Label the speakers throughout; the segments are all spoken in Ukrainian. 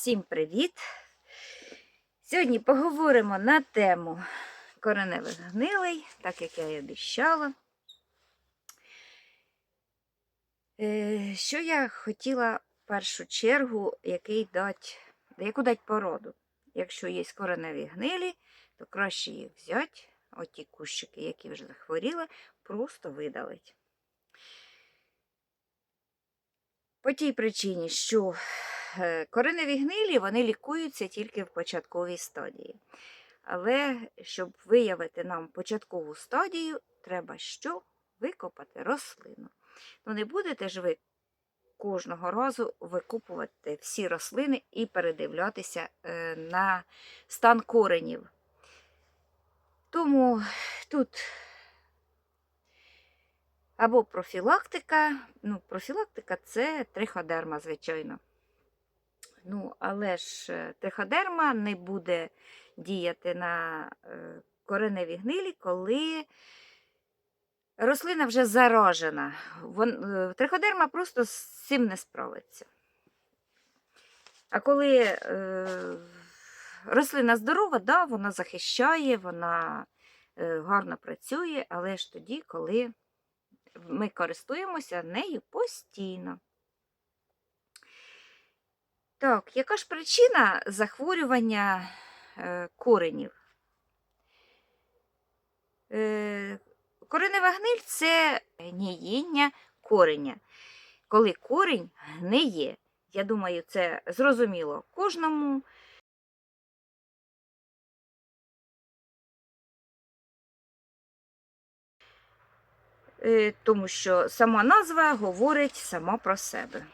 Speaker 1: Всім привіт! Сьогодні поговоримо на тему кореневих гнилей, так як я і обіщала. Е, Що я хотіла в першу чергу, який дать, яку дать породу. Якщо є кореневі гнилі, то краще їх взяти, оті кущики, які вже захворіли, просто видалить. По тій причині, що кореневі гнилі вони лікуються тільки в початковій стадії. Але щоб виявити нам початкову стадію, треба що? Викопати рослину. Ну не будете ж ви кожного разу викупувати всі рослини і передивлятися е, на стан коренів. Тому тут або профілактика. Ну, профілактика це триходерма, звичайно. Ну, але ж е, триходерма не буде діяти на е, кореневі гнилі, коли рослина вже заражена. Е, триходерма просто з цим не справиться. А коли е, рослина здорова, да, вона захищає, вона е, гарно працює, але ж тоді, коли ми користуємося нею постійно. Так, яка ж причина захворювання е, коренів? Е, коренева гниль це гнієння кореня. Коли корінь гниє, я думаю, це зрозуміло кожному. Е, тому що сама назва говорить сама про себе.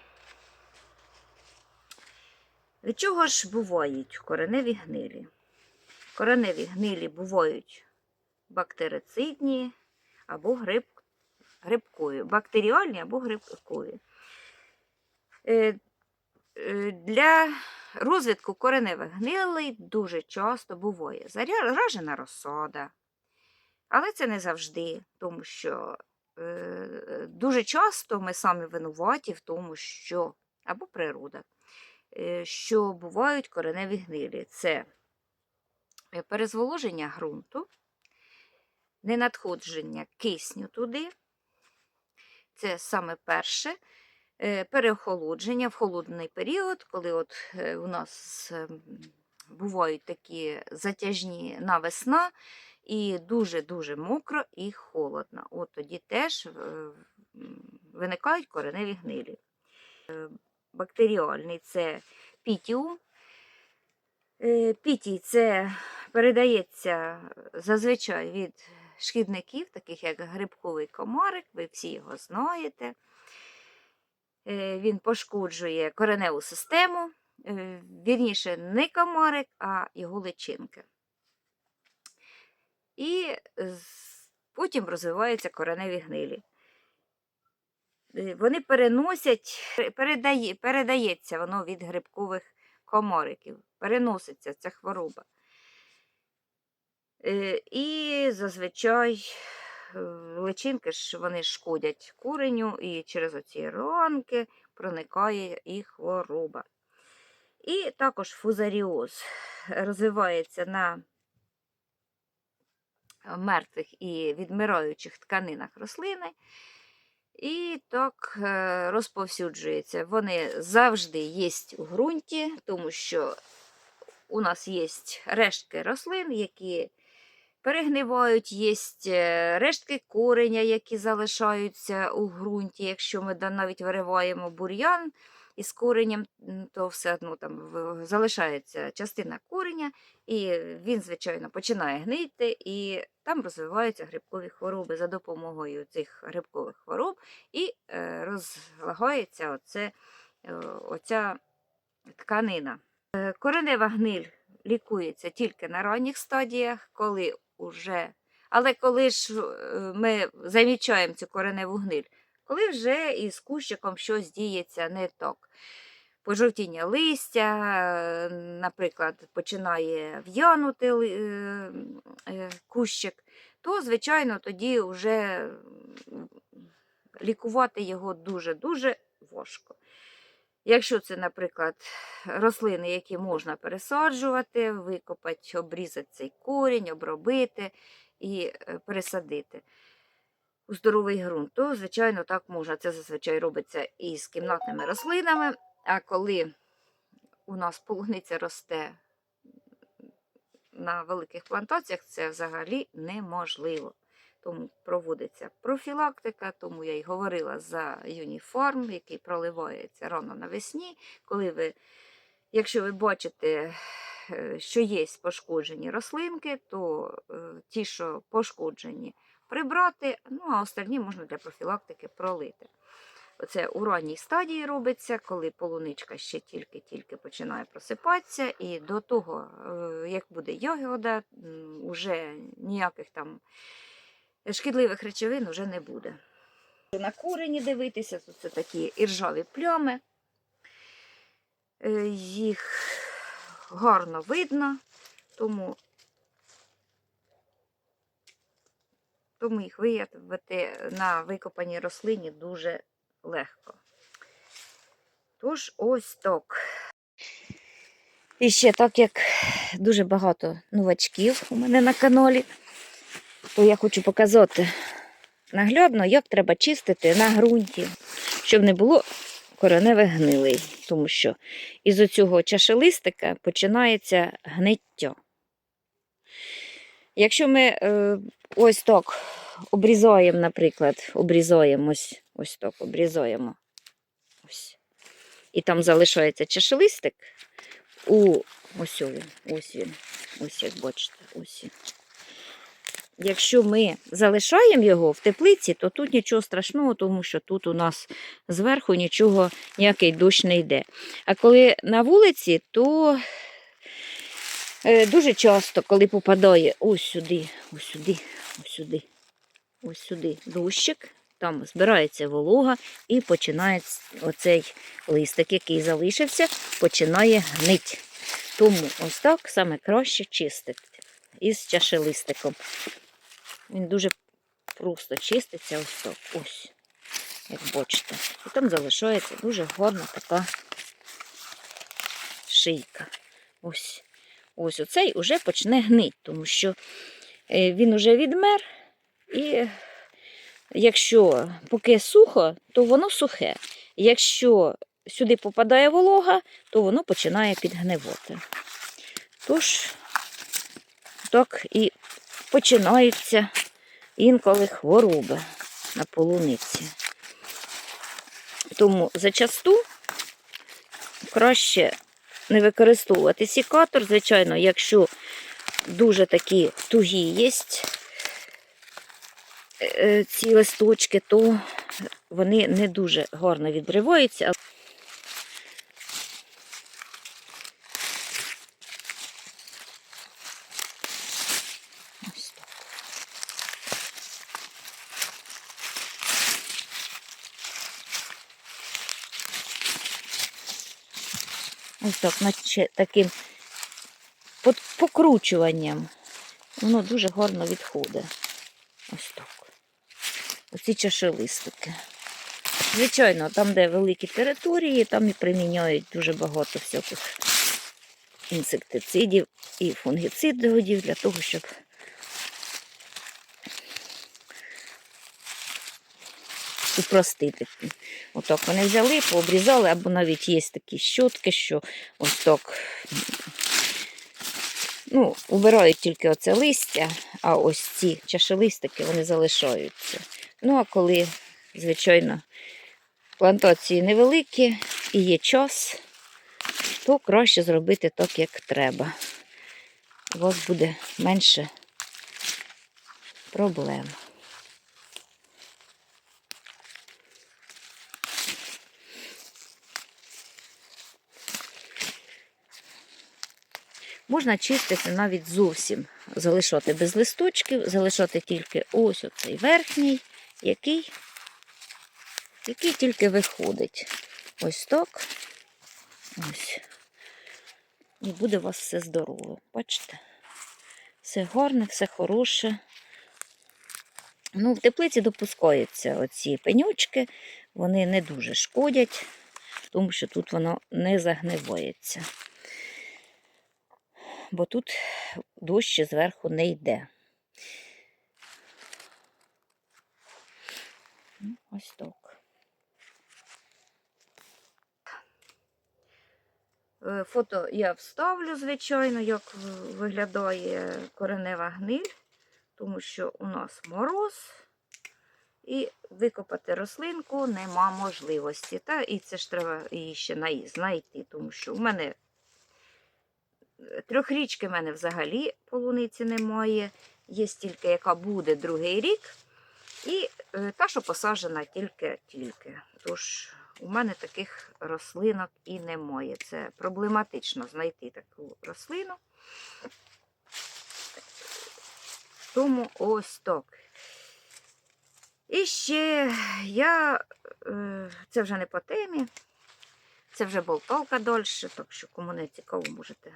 Speaker 1: Від чого ж бувають кореневі гнилі? Кореневі гнилі бувають бактерицидні або гриб, грибкові, бактеріальні або грибкові. Е, е, Для розвитку кореневих гнилей дуже часто буває заражена розсада. Але це не завжди, тому що е, дуже часто ми самі винуваті в тому, що або природа, що бувають кореневі гнилі. Це е, перезволоження ґрунту, ненадходження кисню туди. Це саме перше. Е, Переохолодження в холодний період, коли от е, у нас е, бувають такі затяжні на весна, і дуже-дуже мокро і холодно. От тоді теж е, виникають кореневі гнилі. Бактеріальний це пітіум. Е, Пітій це передається зазвичай від шкідників, таких як грибковий комарик, ви всі його знаєте. Е, Він пошкоджує кореневу систему, е, вірніше, не комарик, а його личинки. І потім розвиваються кореневі гнилі. Е, Вони переносять, передає, передається воно від грибкових комариків, переноситься ця хвороба. Е, І зазвичай е, личинки ж вони шкодять куреню, і через оці ранки проникає і хвороба. І також фузаріоз розвивається на мертвих і відмираючих тканинах рослини. І так е, розповсюджується. Вони завжди є у ґрунті, тому що у нас є рештки рослин, які перегнивають, є рештки кореня, які залишаються у ґрунті. Якщо ми навіть вириваємо бур'ян із коренем, то все одно там залишається частина кореня, і він, звичайно, починає гнити, і там розвиваються грибкові хвороби за допомогою цих грибкових хвороб, і е, розлагається оце, е, оця тканина. Е, Коренева гниль лікується тільки на ранніх стадіях, коли уже. Але коли ж ми замічаємо цю кореневу гниль, коли вже із кущиком щось діється не так. Пожовтіння листя, наприклад, починає в'янути е, кущик, то, звичайно, тоді вже лікувати його дуже-дуже важко. Якщо це, наприклад, рослини, які можна пересаджувати, викопати, обрізати цей корінь, обробити і е, пересадити у здоровий ґрунт, то, звичайно, так можна. Це зазвичай робиться і з кімнатними рослинами. А коли у нас полуниця росте на великих плантаціях, це взагалі неможливо. Тому проводиться профілактика, тому я й говорила за юніформ, який проливається рано навесні. Коли ви, якщо ви бачите, е, що є пошкоджені рослинки, то е, ті, що пошкоджені, прибрати, ну а остальні можна для профілактики пролити. Оце у ранній стадії робиться, коли полуничка ще тільки-тільки починає просипатися, і до того, е, як буде ягода, м, уже ніяких там шкідливих речовин вже не буде. На курені дивитися, тут це такі іржаві плями. Е, Їх гарно видно, тому, тому їх виявити на викопаній рослині дуже легко. Тож ось так. І ще так як дуже багато новачків у мене на каналі, то я хочу показати наглядно, як треба чистити на ґрунті, щоб не було кореневих гнилей. Тому що із оцього чашелистика починається гниття. Якщо ми е, ось так обрізаємо, наприклад, обрізаємо ось, ось так обрізаємо. Ось. І там залишається чашелистик у ось він, ось він, ось як бачите, ось він. Якщо ми залишаємо його в теплиці, то тут нічого страшного, тому що тут у нас зверху нічого, ніякий дощ не йде. А коли на вулиці, то е, дуже часто, коли попадає ось сюди, ось сюди, ось сюди, ось сюди дощик, там збирається волога і починає оцей листик, який залишився, починає гнить. Тому ось так саме краще чистити із чашелистиком. Він дуже просто чиститься ось так. Ось, як бачите. І там залишається дуже гарна така шийка. Ось. Ось оцей уже почне гнить, тому що е, він уже відмер. І якщо поки сухо, то воно сухе. Якщо сюди попадає волога, то воно починає підгнивати. Тож, так і починаються інколи хвороби на полуниці. Тому зачасту краще не використовувати сікатор, звичайно, якщо дуже такі тугі є ці листочки, то вони не дуже гарно відриваються. Ось так, наче таким покручуванням. Воно дуже гарно відходить. Ось так. Оці чашелистики. Звичайно, там, де великі території, там і приміняють дуже багато всяких інсектицидів і фунгіцидів для того, щоб упростити. Отак вони взяли, пообрізали, або навіть є такі щотки, що ось так ну, убирають тільки оце листя, а ось ці чашелистики вони залишаються. Ну, а коли, звичайно, плантації невеликі і є час, то краще зробити так, як треба. У вас буде менше проблем. Можна чистити навіть зовсім, залишати без листочків, залишати тільки ось оцей верхній, який, який тільки виходить. Ось так. Ось. І буде у вас все здорове. Бачите? Все гарне, все хороше. Ну, в теплиці допускаються оці пенючки, вони не дуже шкодять. тому що тут воно не загнивається. Бо тут дощ зверху не йде. Ось так. Е, Фото я вставлю, звичайно, як виглядає коренева гниль, тому що у нас мороз, і викопати рослинку нема можливості. Та і це ж треба її ще знайти, тому що у мене е, трьохрічки в мене взагалі полуниці немає. Є тільки, яка буде другий рік, і е, та, що посаджена тільки-тільки. Тож у мене таких рослинок і немає. Це проблематично знайти таку рослину. Тому ось так. І ще я, е, це вже не по темі, це вже болталка дольше, так що кому не цікаво, можете,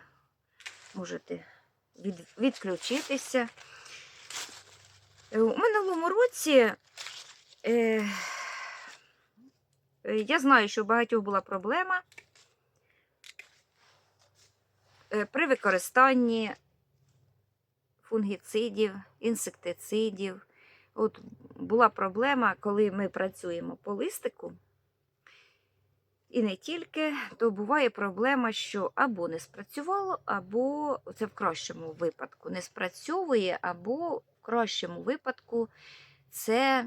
Speaker 1: можете від, відключитися. Е, У минулому році е, е, я знаю, що у багатьох була проблема е, при використанні фунгіцидів, інсектицидів. От була проблема, коли ми працюємо по листику, і не тільки, то буває проблема, що або не спрацювало, або це в кращому випадку не спрацьовує, або кращому випадку це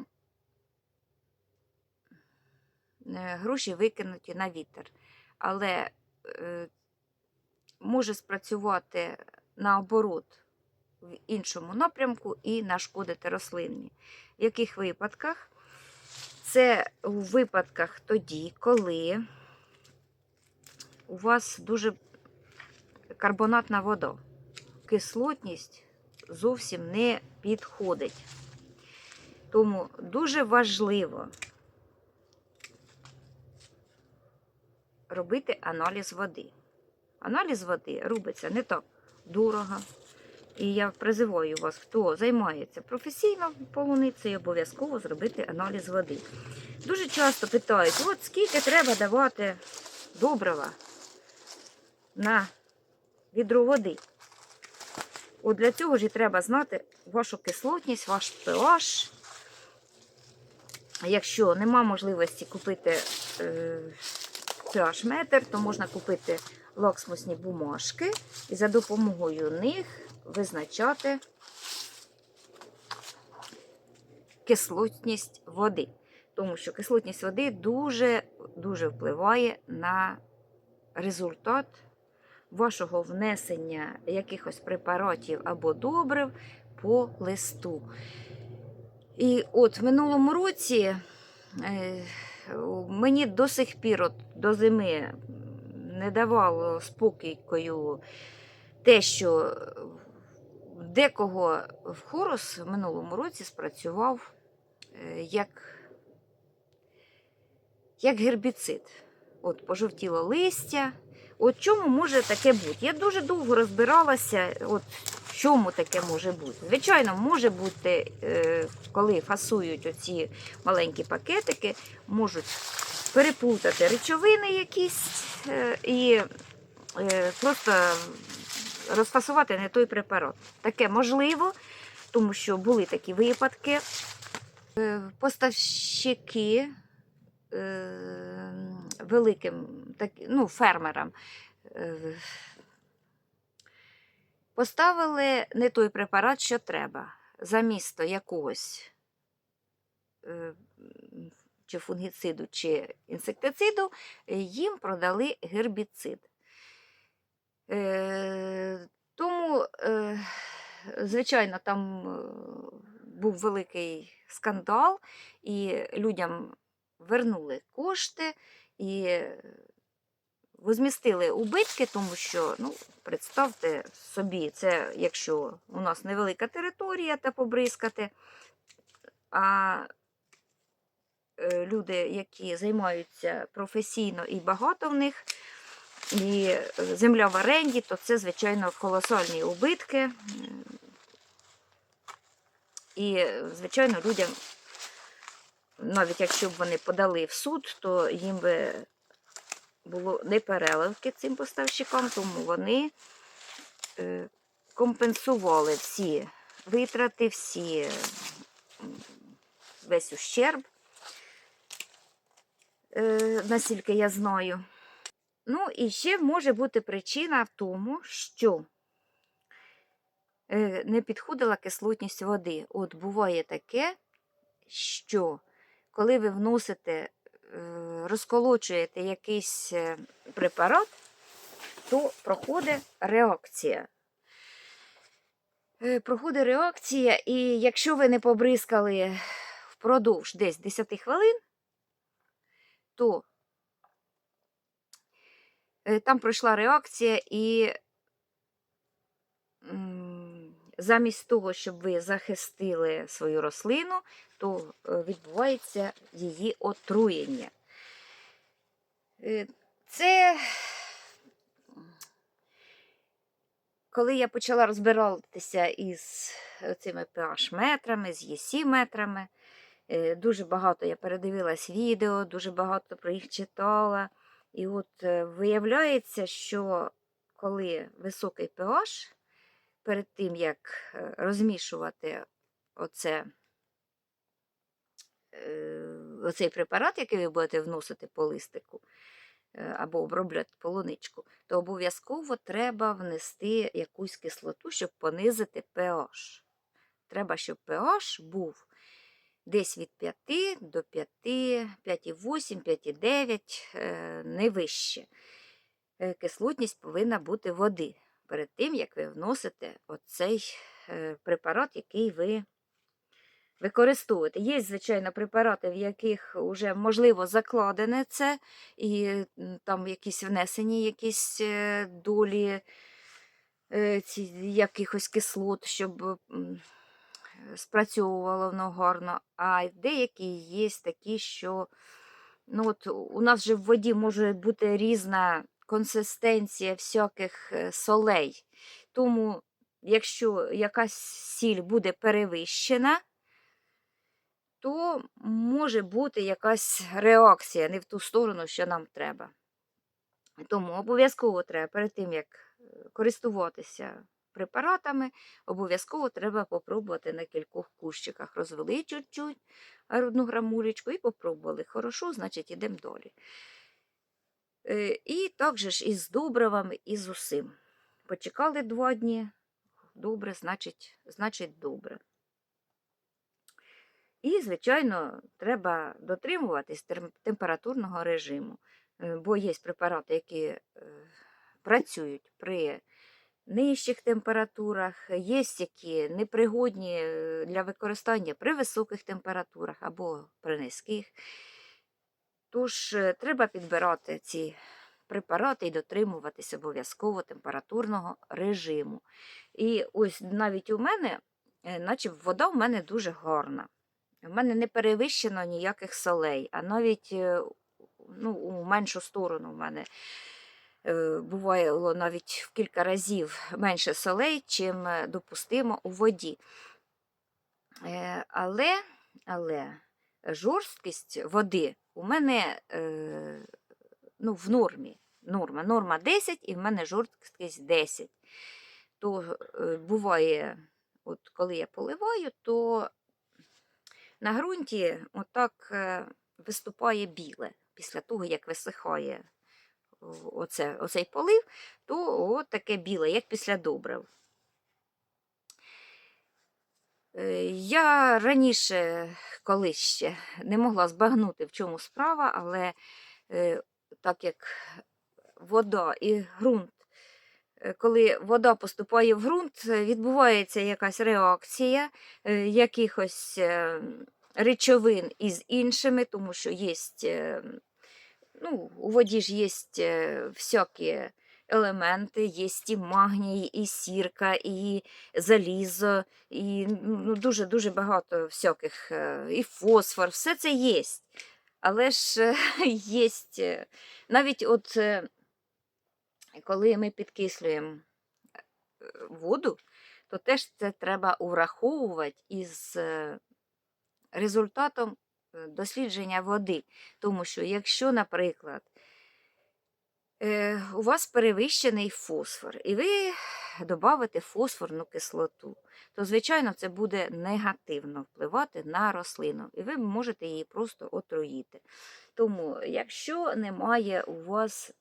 Speaker 1: е, гроші викинуті на вітер. Але е, може спрацювати наоборот в іншому напрямку і нашкодити рослині. В яких випадках? Це у випадках тоді, коли у вас дуже карбонатна вода, кислотність зовсім не підходить. Тому дуже важливо робити аналіз води. Аналіз води робиться не так дорого. І я призиваю вас, хто займається професійно полуницею, обов'язково зробити аналіз води. Дуже часто питають, от скільки треба давати добрива на відро води. От для цього ж і треба знати вашу кислотність, ваш pH. Якщо нема можливості купити е, pH-метр, то можна купити лаксмусні бумажки і за допомогою них визначати кислотність води. Тому що кислотність води дуже, дуже впливає на результат вашого внесення якихось препаратів або добрив по листу. І от в минулому році е, мені до сих пір от, до зими не давало спокійкою те, що декого в хорус в минулому році спрацював е, як, як гербіцид. От пожовтіло листя. От чому може таке бути? Я дуже довго розбиралася, от чому таке може бути. Звичайно, може бути, е, коли фасують оці маленькі пакетики, можуть переплутати речовини якісь е, і е, просто розфасувати не той препарат. Таке можливо, тому що були такі випадки. Поставщики великим так, ну, фермерам е, поставили не той препарат, що треба. Замісто якогось е, чи фунгіциду, чи інсектициду, е, їм продали гербіцид. Тому, звичайно, там був великий скандал, і людям вернули кошти і возмістили убитки, тому що, ну, представте собі, це якщо у нас невелика територія та побризкати, а е, люди, які займаються професійно і багато в них, і е, земля в оренді, то це, звичайно, колосальні убитки. І, звичайно, людям, навіть якщо б вони подали в суд, то їм би було непереливки цим поставщикам, тому вони е, компенсували всі витрати, всі весь ущерб, е, наскільки я знаю. Ну, і ще може бути причина в тому, що е, не підходила кислотність води. От буває таке, що коли ви вносите, розколочуєте якийсь е, препарат, то проходить реакція. Е, Проходить реакція, і якщо ви не побризкали впродовж десь 10 хвилин, то е, там пройшла реакція, і замість того, щоб ви захистили свою рослину, то відбувається її отруєння. Е, Це коли я почала розбиратися із цими pH-метрами, з ЄСі-метрами, е, дуже багато я передивилась відео, дуже багато про їх читала. І от е, виявляється, що коли високий pH, перед тим як розмішувати оце, оцей препарат, який ви будете вносити по листику, е, або обробляти полуничку, то обов'язково треба внести якусь кислоту, щоб понизити pH. Треба, щоб pH був десь від 5 до 5, 5,8, 5,9, е, не вище. Е, Кислотність повинна бути води перед тим, як ви вносите оцей е, препарат, який ви використовуєте. Є, звичайно, препарати, в яких вже можливо закладене це, і там якісь внесені якісь е, долі е, ці, якихось кислот, щоб спрацьовувало воно гарно. А деякі є такі, що ну, от у нас же в воді може бути різна консистенція всяких е, солей. Тому, якщо якась сіль буде перевищена, то може бути якась реакція не в ту сторону, що нам треба. Тому обов'язково треба перед тим, як е, користуватися препаратами, обов'язково треба попробувати на кількох кущиках. Розвели чуть-чуть одну грамулечку і попробували. Хорошо, значить, йдемо далі. Е, І так же ж із добривами, і з усім. Почекали два дні. Добре, значить, значить добре. І, звичайно, треба дотримуватись температурного режиму, Е, бо є препарати, які е, працюють при нижчих температурах, є які непригодні е, для використання при високих температурах або при низьких. Тож треба підбирати ці препарати і дотримуватись обов'язково температурного режиму. І ось навіть у мене, наче вода в мене дуже гарна. У мене не перевищено ніяких солей, а навіть е, ну, у меншу сторону в мене е, бувало навіть в кілька разів менше солей, чим е, допустимо у воді. Але, але жорсткість води у мене ну, в нормі. Норма. Норма 10 і в мене жорсткість 10. То буває, от коли я поливаю, то на ґрунті отак е, виступає біле після того, як висихає оце, оцей полив, то от таке біле, як після добрив. Е, Я раніше колись ще не могла збагнути, в чому справа, але е, так як вода і ґрунт, коли вода поступає в ґрунт, відбувається якась реакція якихось речовин із іншими, тому що є, ну, у воді ж є всякі елементи, є і магній, і сірка, і залізо, і ну, дуже-дуже багато всяких, е, і фосфор, все це є. Але ж є навіть от е, коли ми підкислюємо е, воду, то теж це треба враховувати із е, результатом е, дослідження води. Тому що, якщо, наприклад, е, у вас перевищений фосфор, і ви додавите фосфорну кислоту, то, звичайно, це буде негативно впливати на рослину, і ви можете її просто отруїти. Тому, якщо немає у вас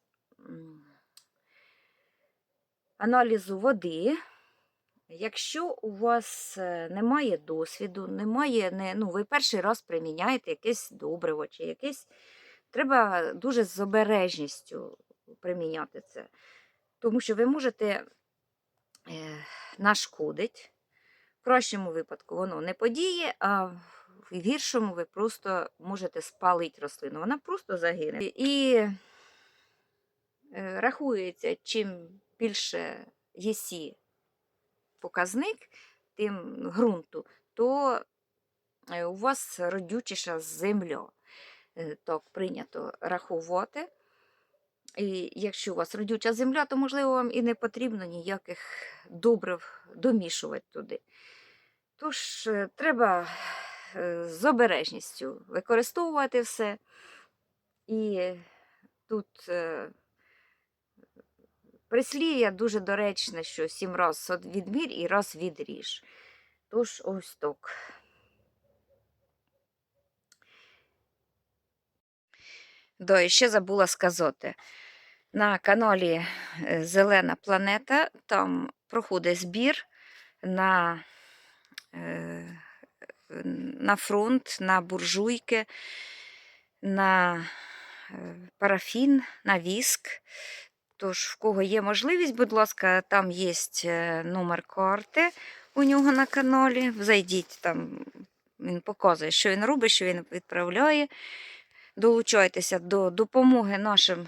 Speaker 1: аналізу води, Якщо у вас е, немає досвіду, немає, не, ну, ви перший раз приміняєте якесь добриво чи якесь, треба дуже з обережністю приміняти це. Тому що ви можете е, нашкодити. В кращому випадку воно не подіє, а в гіршому ви просто можете спалити рослину. Вона просто загине. І е, рахується, чим більше єсі показник тим ґрунту, то е, у вас родючіша земля. Е, Так, прийнято рахувати. І якщо у вас родюча земля, то, можливо, вам і не потрібно ніяких добрив домішувати туди. Тож, е, треба з обережністю використовувати все. І тут Прислів'я дуже доречне, що сім раз відмір і раз відріж. Тож ось так. Да, і ще забула сказати. На каналі е, Зелена планета там проходить збір на, е, на фронт, на буржуйки, на е, парафін, на віск. Тож, в кого є можливість, будь ласка, там є номер карти у нього на каналі. Зайдіть там, він показує, що він робить, що він відправляє. Долучайтеся до допомоги нашим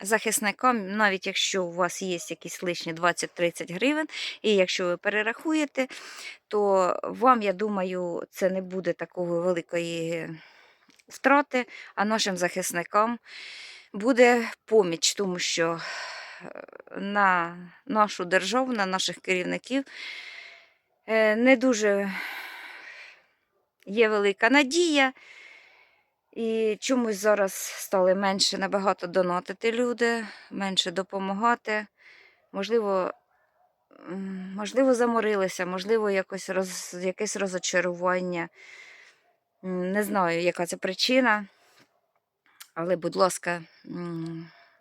Speaker 1: захисникам, навіть якщо у вас є якісь лишні 20-30 гривень, і якщо ви перерахуєте, то вам, я думаю, це не буде такої великої втрати, а нашим захисникам буде поміч, тому що е, на нашу державу, на наших керівників е, не дуже є велика надія. І чомусь зараз стали менше набагато донатити люди, менше допомагати. Можливо, можливо, заморилися, можливо, якось роз, якесь розочарування. Не знаю, яка це причина. Але, будь ласка,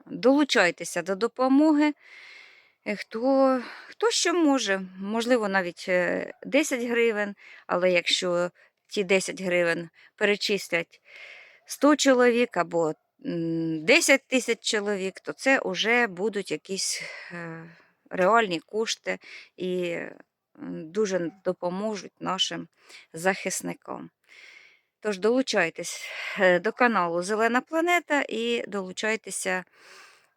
Speaker 1: долучайтеся до допомоги. Е, Хто, хто що може, можливо, навіть е, 10 гривень, але якщо ті 10 гривень перечислять 100 чоловік або 10 тисяч чоловік, то це вже будуть якісь е, реальні кошти і дуже допоможуть нашим захисникам. Тож долучайтесь е, до каналу Зелена Планета і долучайтеся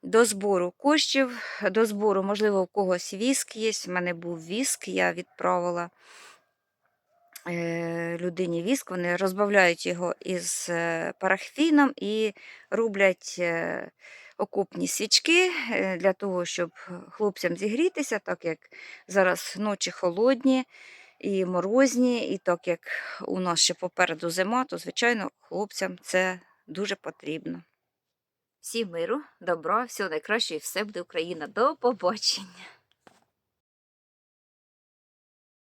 Speaker 1: до збору коштів, до збору, можливо, у когось віск є. У мене був віск, я відправила е, людині віск. Вони розбавляють його із е, парафіном і роблять е, окопні свічки для того, щоб хлопцям зігрітися, так як зараз ночі холодні і морозні, і так як у нас ще попереду зима, то, звичайно, хлопцям це дуже потрібно. Всім миру, добра, всього найкращого і все буде Україна. До побачення!